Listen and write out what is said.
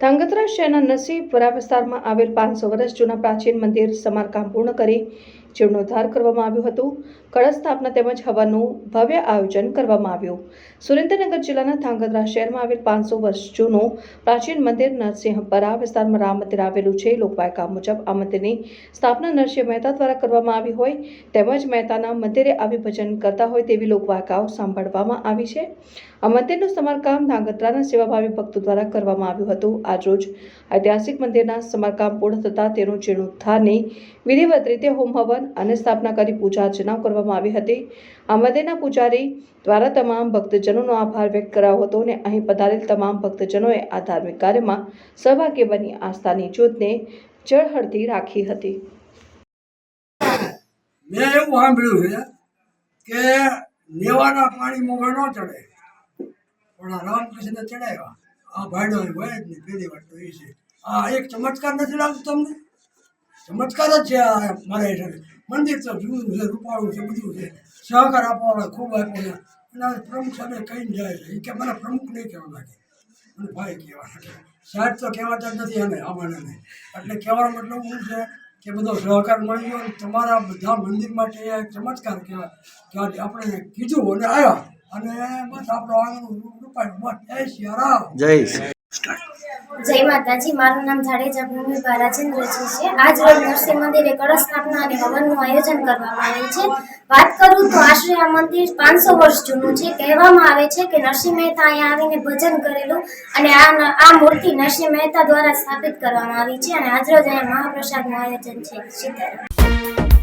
ધાંગધ્રા શહેરના નસીબપુરા વિસ્તારમાં આવેલ પાંચસો વર્ષ જૂના પ્રાચીન મંદિર સમારકામ પૂર્ણ કરી જીર્ણોદ્ધાર કરવામાં આવ્યું હતું. કળશ સ્થાપના તેમજ હવનનું ભવ્ય આયોજન કરવામાં આવ્યું. સુરેન્દ્રનગર જિલ્લાના ધાંગધ્રા શહેરમાં આવેલ પાંચસો વર્ષ જૂનું પ્રાચીન મંદિર નરસિંહપરા વિસ્તારમાં રામ મંદિર આવેલું છે. લોકવાયકા મુજબ આ મંદિરની સ્થાપના નરસિંહ મહેતા દ્વારા કરવામાં આવી હોય તેમજ મહેતાના મંદિરે આવી ભજન કરતા હોય તેવી લોકવાયકાઓ સાંભળવામાં આવી છે. આ મંદિરનું સમારકામ ધાંગધ્રાના સેવાભાવી ભક્તો દ્વારા કરવામાં આવ્યું હતું. આજરોજ ઐતિહાસિક મંદિરના સમારકામ પૂર્ણ થતાં તેનું જીર્ણોદ્ધારની વિધિવત રીતે હોમ હવન અને સ્થાપના કરી પૂજા અર્ચના કરવામાં આવી હતી. આ મંદિરના પૂજારી દ્વારા તમામ ભક્તજનોનો આભાર વ્યક્ત કરાયો હતો અને અહીં પધારેલ તમામ ભક્તજનોએ આ ધાર્મિક કાર્યમાં સહભાગી બની આસ્થાની જ્યોતને જળહળતી રાખી હતી. મેં એવું સાંભળ્યું છે કે નેવાના પાણી મોગા ન ચડે. પણ રામકૃષ્ણ ચડાવ્યા. આ ભાઈડો હોય જ નહીં. પેલી વાત તો એ છે. આ એક ચમત્કાર નથી લાગતો તમને? ચમત્કાર જ છે આ મારા હિસાબે મંદિર તો જૂનું છે રૂપાળું છે બધું છે. સહકાર આપવાવાળા ખૂબ આપ્યો અને પ્રમુખ સાહેબ કહીને જાય છે એ કે મને પ્રમુખ નહીં કહેવા લાગે. અને ભાઈ કહેવા લાગે. સાહેબ તો કહેવાતા જ નથી અમે અમારે એટલે કહેવાનો મતલબ શું છે કે બધો સહકાર મળી ગયો તમારા બધા મંદિર માટે ચમત્કાર કહેવાય કે આજે આપણે કીધું અને આવ્યા અને બસ આપણો આગળ રૂપાયું બસ જય સિયારામ જય જય માતાજી, મારું નામ જાડેજા ભૂમિભા રાજેન્દ્રજી છે. આજ રોજ નરસિંહ મંદિરે કળશ સ્થાપના અને હવનનું આયોજન કરવામાં આવેલ છે. વાત કરું તો આશરે આ મંદિર પાંચસો વર્ષ જૂનું છે. કહેવામાં આવે છે કે નરસિંહ મહેતા અહીંયા આવીને ભજન કરેલું અને આ આ મૂર્તિ નરસિંહ મહેતા દ્વારા સ્થાપિત કરવામાં આવી છે અને આજ રોજ અહીંયા મહાપ્રસાદનું આયોજન છે. સીતારામ.